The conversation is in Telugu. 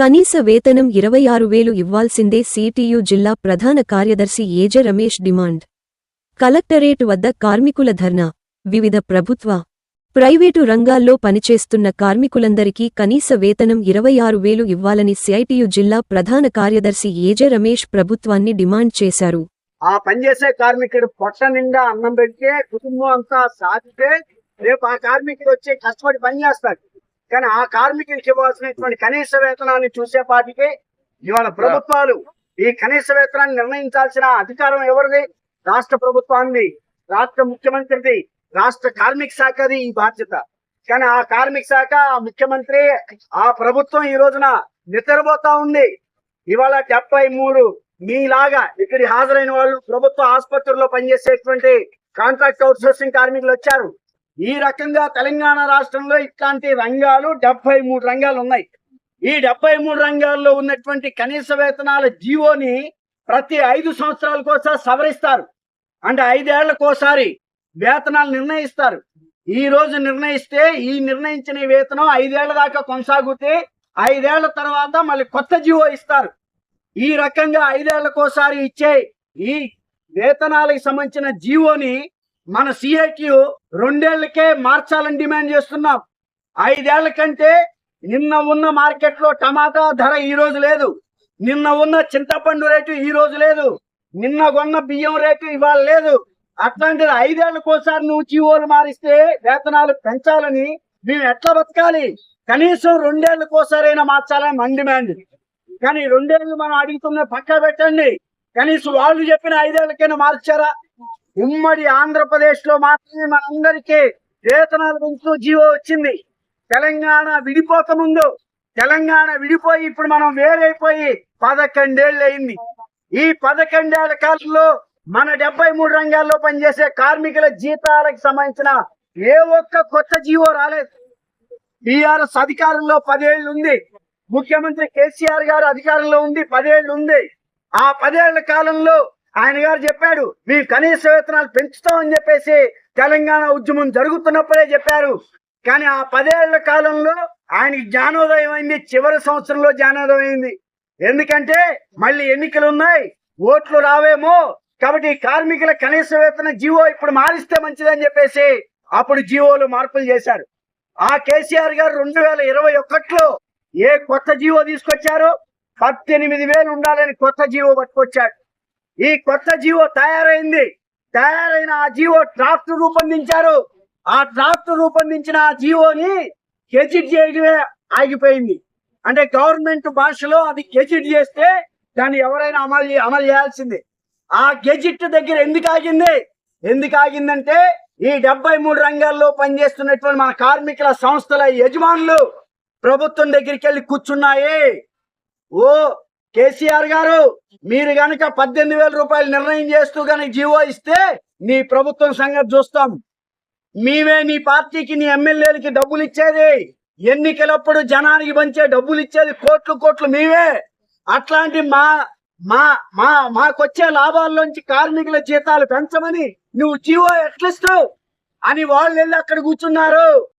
కనీస వేతనం ఇరవై ఆరు వేలు ఇవ్వాల్సిందే సిటియు జిల్లా ప్రధాన కార్యదర్శి ఏజ రమేష్ డిమాండ్. కలెక్టరేట్ వద్ద కార్మికుల ధర్నా. వివిధ ప్రభుత్వ ప్రైవేటు రంగాల్లో పనిచేస్తున్న కార్మికులందరికీ కనీస వేతనం ఇరవై ఆరు వేలు ఇవ్వాలని సిఐటియు జిల్లా ప్రధాన కార్యదర్శి ఏజ రమేష్ ప్రభుత్వాన్ని డిమాండ్ చేశారు. ఆ పనిచేసే కార్మికుడు పొట్ట నిండా అన్నం పెడితే కుటుంబం అంతా సాధితే రేపు ఆ కార్మికుడు వచ్చి కష్టపడి పని చేస్తాడు. కానీ ఆ కార్మికుడికి ఇవ్వాల్సినటువంటి కనీస వేతనాన్ని చూసేపాటికి ఇవాళ ప్రభుత్వాలు ఈ కనీస వేతనాన్ని నిర్ణయించాల్సిన అధికారం ఎవరిది? రాష్ట్ర ప్రభుత్వాన్ని. రాష్ట్ర ముఖ్యమంత్రిది. రాష్ట్ర కార్మిక శాఖది ఈ బాధ్యత. కానీ ఆ కార్మిక శాఖ ఆ ముఖ్యమంత్రి ఆ ప్రభుత్వం ఈ రోజున నిద్రపోతా ఉంది. ఇవాళ డెబ్బై మూడు మీలాగా ఇక్కడ హాజరైన వాళ్ళు ప్రభుత్వ ఆసుపత్రుల్లో పనిచేసేటువంటి కాంట్రాక్ట్ అవుట్ సోర్సింగ్ కార్మికులు వచ్చారు. ఈ రకంగా తెలంగాణ రాష్ట్రంలో ఇట్లాంటి రంగాలు డెబ్బై మూడు రంగాలు ఉన్నాయి. ఈ డెబ్బై మూడు రంగాల్లో ఉన్నటువంటి కనీస వేతనాల జీవోని ప్రతి ఐదు సంవత్సరాల ఒకసారి సవరిస్తారు. అంటే ఐదేళ్ళకోసారి వేతనాలు నిర్ణయిస్తారు. ఈ రోజు నిర్ణయిస్తే ఈ నిర్ణయించిన వేతనం ఐదేళ్ళ దాకా కొనసాగితే ఐదేళ్ళ తర్వాత మళ్ళీ కొత్త జీవో ఇస్తారు. ఈ రకంగా ఐదేళ్ళకోసారి ఇచ్చే ఈ వేతనాలకు సంబంధించిన జీవోని మన సిఐటియు రెండేళ్ళకే మార్చాలని డిమాండ్ చేస్తున్నాం. ఐదేళ్ళ కంటే నిన్న ఉన్న మార్కెట్లో టమాటా ధర ఈ రోజు లేదు. నిన్న ఉన్న చింతపండు రేటు ఈ రోజు లేదు. నిన్న కొన్న బియ్యం రేటు ఇవాళ లేదు. అట్లాంటిది ఐదేళ్ళకోసారి నువ్వు జీవోలు మారిస్తే వేతనాలు పెంచాలని మేము ఎట్లా బతకాలి? కనీసం రెండేళ్ళకోసారైనా మార్చాలని మన డిమాండ్. కానీ రెండేళ్ళు మనం అడుగుతున్న పక్క పెట్టండి. కనీసం వాళ్ళు చెప్పిన ఐదేళ్ళకైనా మార్చారా? ఉమ్మడి ఆంధ్రప్రదేశ్లో మాత్రమే మనందరికీ వేతనాలు పెంచుతూ జీవో వచ్చింది. తెలంగాణ విడిపోక ముందు తెలంగాణ విడిపోయి ఇప్పుడు మనం వేరైపోయి పదకొండేళ్ళు అయింది. ఈ పదకొండేళ్ళ కాలంలో మన డెబ్బై మూడు రంగాల్లో పనిచేసే కార్మికుల జీతాలకు సంబంధించిన ఏ ఒక్క కొత్త జీవో రాలేదు. టీఆర్ఎస్ అధికారంలో పదేళ్ళు ఉంది. ముఖ్యమంత్రి కేసీఆర్ గారు అధికారంలో ఉంది పదేళ్ళు ఉంది. ఆ పదేళ్ళ కాలంలో ఆయన గారు చెప్పాడు మీ కనీస వేతనాలు పెంచుతామని చెప్పేసి తెలంగాణ ఉద్యమం జరుగుతున్నప్పుడే చెప్పారు. కానీ ఆ పదేళ్ళ కాలంలో ఆయనకి జ్ఞానోదయం అయింది చివరి సంవత్సరంలో జ్ఞానోదయం అయింది. ఎందుకంటే మళ్ళీ ఎన్నికలు ఉన్నాయి ఓట్లు రావేమో. కాబట్టి కార్మికుల కనీస వేతన జీవో ఇప్పుడు మారిస్తే మంచిదని చెప్పేసి అప్పుడు జీవోలు మార్పులు చేశారు. ఆ కేసీఆర్ గారు రెండు వేల ఇరవై ఒకటిలో ఏ కొత్త జీవో తీసుకొచ్చారో పద్దెనిమిది వేలు ఉండాలని కొత్త జీవో పట్టుకొచ్చాడు. ఈ కొత్త జీవో తయారైంది. తయారైన ఆ జీవో డ్రాఫ్ట్ రూపొందించారు. ఆ డ్రాఫ్ట్ రూపొందించిన ఆ జీవోని గెజిట్ చేయడమే ఆగిపోయింది. అంటే గవర్నమెంట్ భాషలో అది గెజిట్ చేస్తే దాన్ని ఎవరైనా అమలు అమలు చేయాల్సింది. ఆ గెజిట్ దగ్గర ఎందుకు ఆగింది? ఎందుకు ఆగిందంటే ఈ డెబ్బై మూడు రంగాల్లో పనిచేస్తున్నటువంటి మన కార్మికుల సంస్థల యజమానులు ప్రభుత్వం దగ్గరికి వెళ్ళి కూర్చున్నాయి. ఓ కేసీఆర్ గారు మీరు గనక పద్దెనిమిది వేల రూపాయలు నిర్ణయం చేస్తూ గనక జీవో ఇస్తే నీ ప్రభుత్వం సంగతి చూస్తాం. మేమే నీ పార్టీకి నీ ఎమ్మెల్యేలకి డబ్బులు ఇచ్చేది. ఎన్నికలప్పుడు జనానికి పంచే డబ్బులు ఇచ్చేది కోట్లు కోట్లు మేమే. అట్లాంటి మా మా మా మాకొచ్చే లాభాల్లోంచి కార్మికుల జీతాలు పెంచమని నువ్వు జీవో ఎట్లిస్తావు? అని వాళ్ళు వెళ్ళి అక్కడ కూర్చున్నారు.